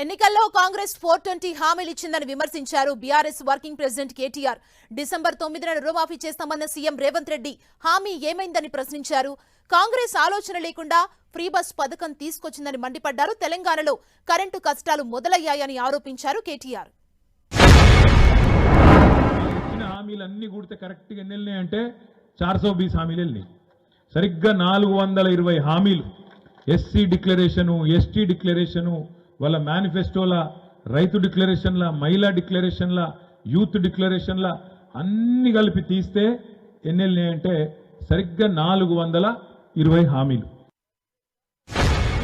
ఎన్నికల్లో Congress four twenty హామీలు ఇచ్చిందని విమర్శించారు BRS working president KTR. December తొమ్మిదిన రుణమాఫీ చేస్తామన్న సీఎం రేవంత్ రెడ్డి హామీ ఏమైందని ప్రశ్నించారు. కాంగ్రెస్ ఆలోచన లేకుండా ఫ్రీ బస్ పథకం తీసుకొచ్చిందని మండిపడ్డారు. తెలంగాణలో కరెంటు కష్టాలు మొదలయ్యాయని ఆరోపించారు కేటీఆర్. హామీలన్నీ కూడితే కరెక్ట్గా ఎన్ని వెళ్ళినాయి చార్ సో బీస్ హామీలు వెళ్ళినాయి. సరిగ్గా నాలుగు వందల ఇరవై హామీలు. ఎస్సీ డిక్లరేషను ఎస్టీ డిక్లరేషను వాళ్ళ మేనిఫెస్టోల రైతు డిక్లరేషన్ల మహిళా డిక్లరేషన్ల యూత్ డిక్లరేషన్ల అన్ని కలిపి తీస్తే ఎన్నెల్ని అంటే సరిగ్గా నాలుగు వందల ఇరవై హామీలు.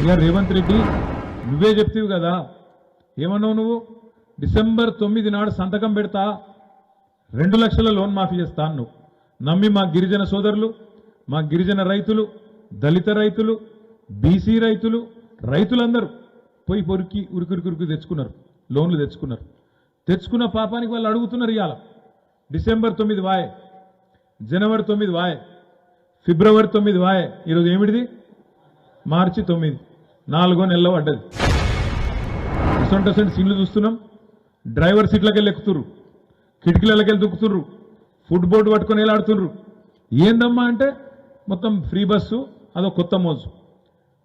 ఇలా రేవంత్ రెడ్డి నువ్వే చెప్తివి కదా. ఏమన్నావు నువ్వు? డిసెంబర్ తొమ్మిది నాడు సంతకం పెడతా రెండు లక్షల లోన్ మాఫీ చేస్తాను నువ్వు నమ్మి మా గిరిజన సోదరులు మా గిరిజన రైతులు దళిత రైతులు బీసీ రైతులు రైతులందరూ పోయి పొరికి ఉరికురికురికి తెచ్చుకున్నారు. లోన్లు తెచ్చుకున్నారు. తెచ్చుకున్న పాపానికి వాళ్ళు అడుగుతున్నారు ఇవాళ డిసెంబర్ తొమ్మిది వాయ్. జనవరి తొమ్మిది వాయ్. ఫిబ్రవరి తొమ్మిది వాయ్. ఈరోజు ఏమిటిది? మార్చి తొమ్మిది. నాలుగో నెలలో పడ్డది. ఇసొంటి సీన్లు చూస్తున్నాం. డ్రైవర్ సీట్లకి వెళ్ళి ఎక్కుతుర్రు. కిటికీలకి వెళ్ళి దుక్కుతుర్రు. ఫుడ్ బోర్డు పట్టుకొని వెళ్ళాడుతుర్రు ఏందమ్మా అంటే మొత్తం ఫ్రీ బస్సు అదో కొత్త మోజు.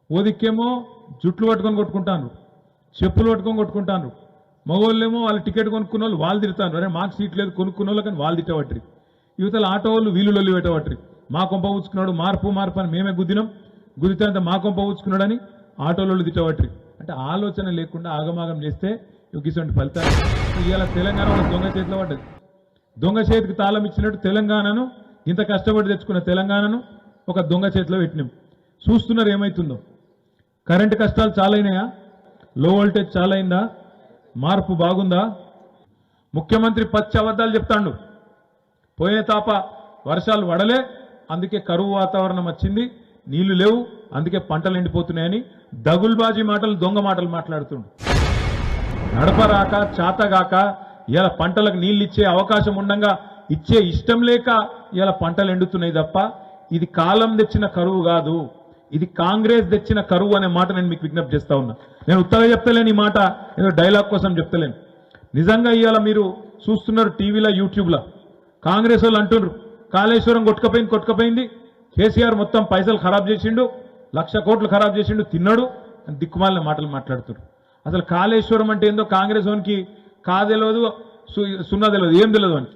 ఓదిక్కేమో జుట్లు పట్టుకొని కొట్టుకుంటాను చెప్పులు పట్టుకొని కొట్టుకుంటాను మగవాళ్ళేమో వాళ్ళు టికెట్ కొనుక్కున్న వాళ్ళు వాళ్ళు తిడతాను అరే మాకు సీట్ లేదు కొనుక్కున్న వాళ్ళు కానీ వాళ్ళు తిట్టవట్రి యువతల ఆటో వాళ్ళు వీళ్ళు లొల్లి పెట్టవట్రి మా కొంప ఊచుకున్నాడు మార్పు మార్పు అని మేమే గుద్దినాం. గుద్దితే మా కొంప ఊచుకున్నాడని ఆటోలు తిట్టవట్రి అంటే ఆలోచన లేకుండా ఆగమాగం చేస్తే ఇటువంటి ఫలితాలు. ఇవాళ తెలంగాణ దొంగ చేతిలో పడ్డది. దొంగ చేతికి తాళం ఇచ్చినట్టు తెలంగాణను ఇంత కష్టపడి తెచ్చుకున్న తెలంగాణను ఒక దొంగ చేతిలో పెట్టినాం. చూస్తున్నారు ఏమైతుందో. కరెంటు కష్టాలు చాలా అయినాయా లో వోల్టేజ్ చాలా అయిందా మార్పు బాగుందా? ముఖ్యమంత్రి పచ్చి అబద్ధాలు చెప్తాండు. పోయే తాప వర్షాలు వడలే అందుకే కరువు వాతావరణం వచ్చింది నీళ్ళు లేవు అందుకే పంటలు ఎండిపోతున్నాయని దగుల్బాజీ మాటలు దొంగ మాటలు మాట్లాడుతుండు. నడపరాక చాతగాక ఇలా పంటలకు నీళ్ళు ఇచ్చే అవకాశం ఉండగా ఇచ్చే ఇష్టం లేక ఇలా పంటలు ఎండుతున్నాయి తప్ప ఇది కాలం తెచ్చిన కరువు కాదు. ఇది కాంగ్రెస్ తెచ్చిన కరువు అనే మాట నేను మీకు విజ్ఞప్తి చేస్తా ఉన్నా. నేను ఉత్తగా చెప్తలేను ఈ మాట ఏదో డైలాగ్ కోసం చెప్తలేను. నిజంగా ఇవాళ మీరు చూస్తున్నారు టీవీలో యూట్యూబ్లో. కాంగ్రెస్ వాళ్ళు అంటున్నారు కాళేశ్వరం కొట్టుకపోయింది కొట్టుకపోయింది. కేసీఆర్ మొత్తం పైసలు ఖరాబ్ చేసిండు లక్ష కోట్లు ఖరాబ్ చేసిండు తిన్నాడు అని దిక్కుమాలిన మాటలు మాట్లాడుతున్నారు అసలు కాళేశ్వరం అంటే ఏందో కాంగ్రెస్ వానికి కాదెలవదు సున్నా తెలియదు ఏం తెలియదు అని